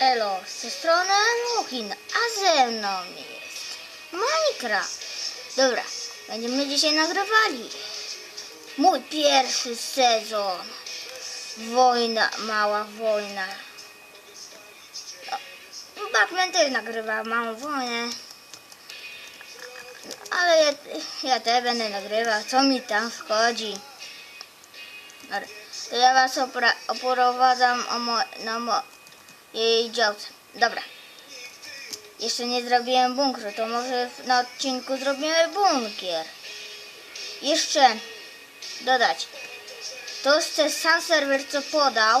Elo, z tej strony Lukin, a ze mną jest Minecraft. Dobra, będziemy dzisiaj nagrywali mój pierwszy sezon. Wojna, mała wojna. No, Batman też nagrywa małą wojnę. Ale ja, ja też będę nagrywał, co mi tam wchodzi. Dobra, to ja was oprowadzam o mo- na mojej działce. Dobra. Jeszcze nie zrobiłem bunkru, to może na odcinku zrobimy bunkier. Jeszcze dodać. To jest ten sam serwer, co podał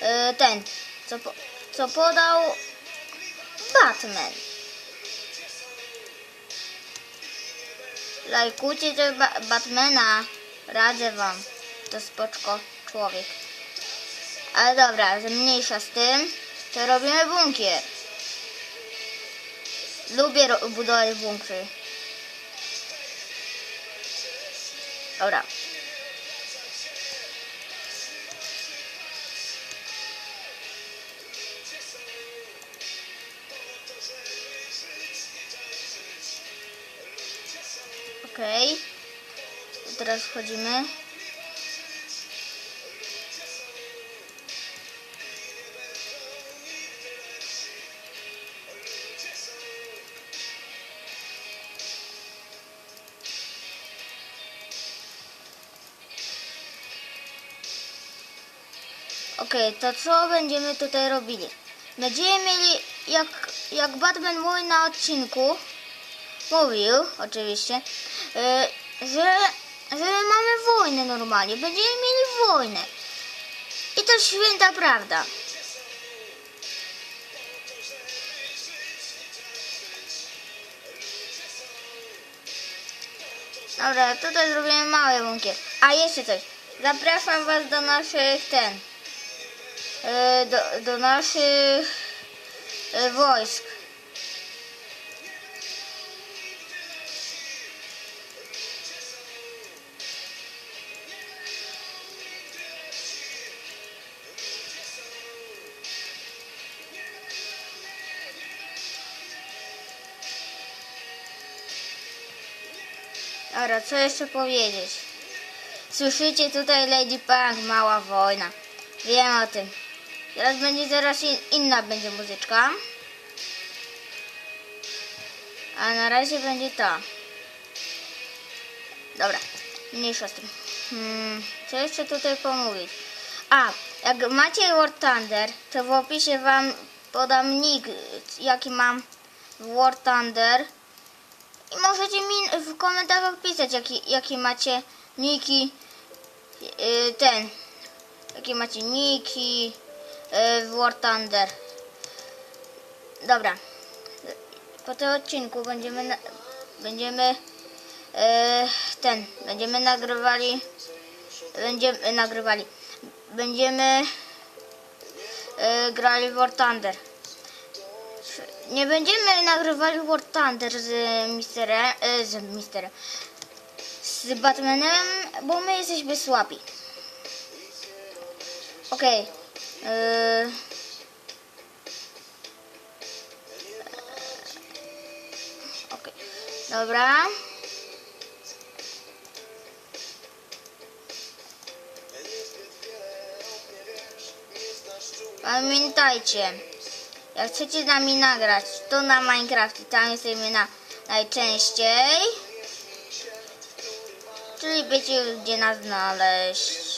yy, ten, co, po, co podał Batman. Lajkujcie tego ba- Batmana. Radzę wam. To spoczko człowiek. Ale dobra, mniejsza z tym. To robimy bunkier. Lubię budować bunkry. Dobra. Okej. Teraz wchodzimy. Okej, to co będziemy tutaj robili? Będziemy mieli, jak, jak Batman mówi na odcinku, mówił oczywiście, y, że, że mamy wojnę normalnie, będziemy mieli wojnę. I to święta prawda. Dobra, tutaj zrobimy mały bunkier. A jeszcze coś. Zapraszam was do naszych ten. Y, Do, do naszych y, wojsk. Dobra, co jeszcze powiedzieć? Słyszycie tutaj Lady Punk, mała wojna. Wiem o tym. Teraz będzie zaraz in, inna będzie muzyczka. A na razie będzie ta. Dobra, mniejsza z tym. Hmm, co jeszcze tutaj pomówić? A, jak macie War Thunder, to w opisie wam podam nick, jaki mam w War Thunder. I możecie mi w komentarzach pisać, jaki, jakie macie niki, yy, ten, jakie macie niki w War Thunder. Dobra. Po tym odcinku będziemy, będziemy yy, ten, będziemy nagrywali, będziemy nagrywali, będziemy yy, grali w War Thunder. Nie będziemy nagrywali War Thunder z Misterem, z Misterem, z Batmanem, bo my jesteśmy słabi. Okej. E, Okej. Dobra. Pamiętajcie, jak chcecie z nami nagrać, to na Minecraft tam jesteśmy na najczęściej. Czyli wiecie gdzie nas znaleźć.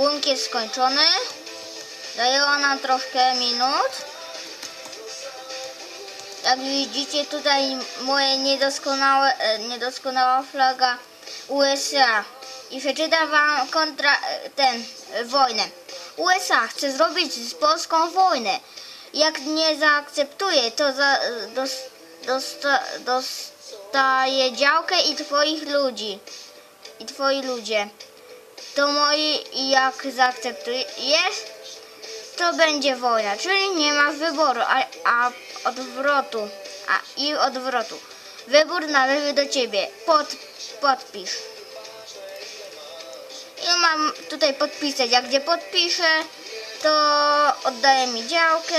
Bunkier skończony. Zajęło nam troszkę minut. Jak widzicie tutaj moje niedoskonałe, e, niedoskonała flaga USA. I przeczytam wam kontra e, ten e, wojnę. USA chce zrobić z Polską wojnę. Jak nie zaakceptuje, to za, dos, dosta, dostaje działkę i twoich ludzi. I twoi ludzie. To moi i jak zaakceptujesz, to będzie wojna, czyli nie ma wyboru, a, a odwrotu, a i odwrotu. Wybór należy do ciebie. Pod, podpisz. I mam tutaj podpisać. Jak gdzie podpiszę, to oddaję mi działkę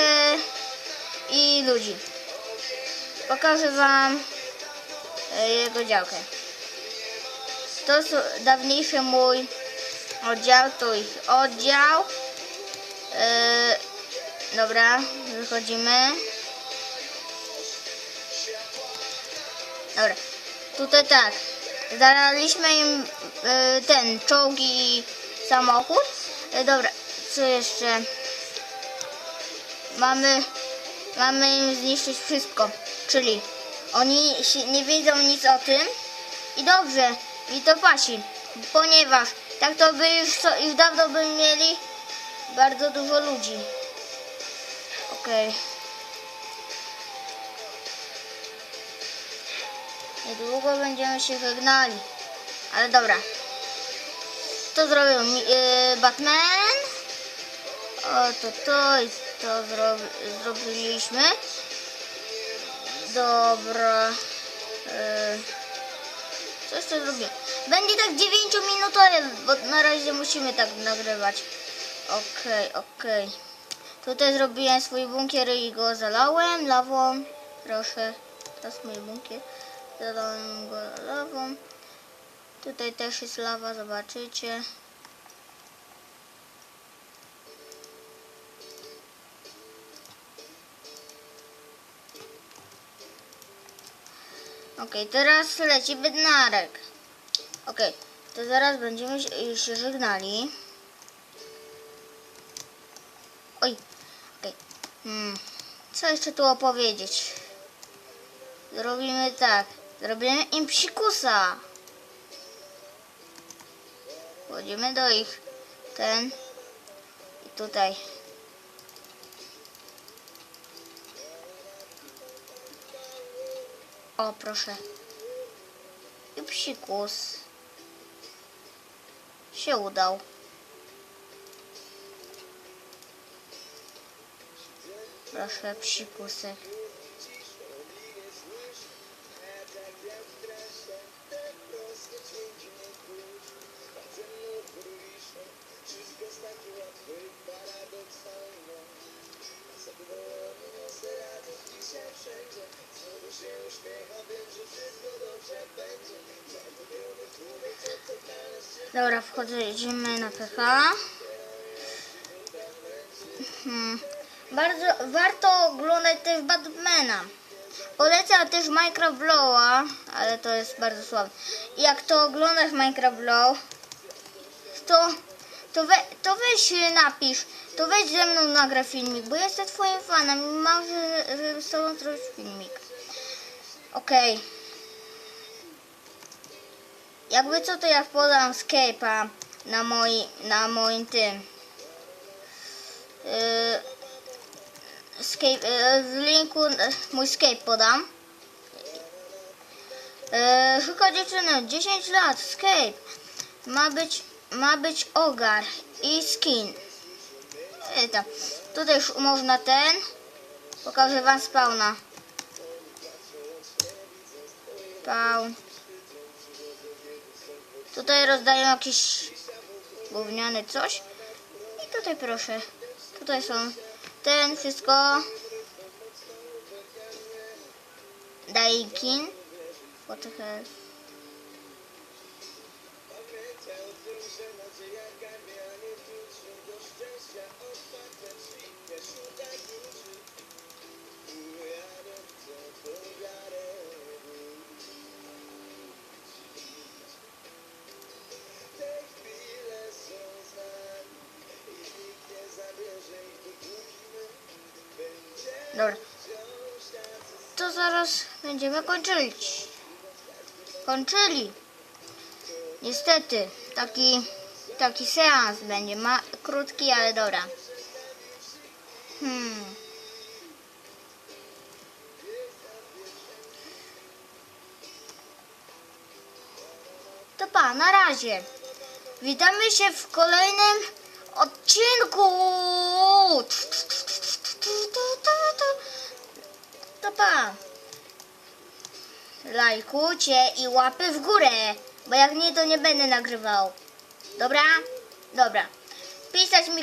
i ludzi. Pokażę wam e, jego działkę. To jest dawniejszy mój oddział, tu ich oddział. E, dobra, wychodzimy. Dobra, tutaj tak. Znaleźliśmy im e, ten czołgi i samochód. E, dobra, co jeszcze? Mamy, mamy im zniszczyć wszystko. Czyli oni nie wiedzą nic o tym. I dobrze, i to pasi. Ponieważ tak to by już, so- już dawno by mieli bardzo dużo ludzi. Okej. Niedługo będziemy się żegnali. Ale dobra. To zrobił e, Batman. O, to to i to zrobi, zrobiliśmy. Dobra. E, co jeszcze zrobię? Będzie tak 9 minutowe, bo na razie musimy tak nagrywać. Okej, okej. Tutaj zrobiłem swój bunkier i go zalałem lawą. Proszę, jest mój bunkier. Zalałem go lawą. Tutaj też jest lawa, zobaczycie. Okej, teraz leci bednarek. Okej, to zaraz będziemy się- się żegnali. Oj, okej. Hmm. Co jeszcze tu opowiedzieć? Zrobimy tak. Zrobimy im psikusa. Wchodzimy do ich. Ten. I tutaj. O, proszę. I psikus. Się udał. Proszę, psikusek. Dobra, wchodzimy na PH. Hmm. Bardzo warto oglądać też Batmana. Polecam też Minecraft Blowa, ale to jest bardzo słabe. I jak to oglądasz Minecraft Blow, to, to, we, to weź y, napisz, to weź ze mną nagra filmik, bo jestem twoim fanem i mam, że- żeby z tobą zrobić filmik. Okej. Jakby co to ja podam Skype'a na, moi, na moim tym. Yy, Skype, yy, w linku yy, mój Skype podam. Yy, szuka dziewczyny, 10 lat, Skype. Ma być, ma być ogar i skin. Yy, to. Tutaj już można ten. Pokażę wam spawna. Spawn. Tutaj rozdają jakiś gówniany coś. I tutaj proszę. Tutaj są ten, wszystko. Daikin. What the hell? Dobra. To zaraz będziemy kończyć. Kończyli. Niestety, taki, taki seans będzie. Ma, krótki, ale dobra. Hmm. To pa, na razie. Witamy się w kolejnym odcinku. To pa. lajkujcie i łapy w górę, bo jak nie, to nie będę nagrywał. Dobra? Dobra. Pisać mi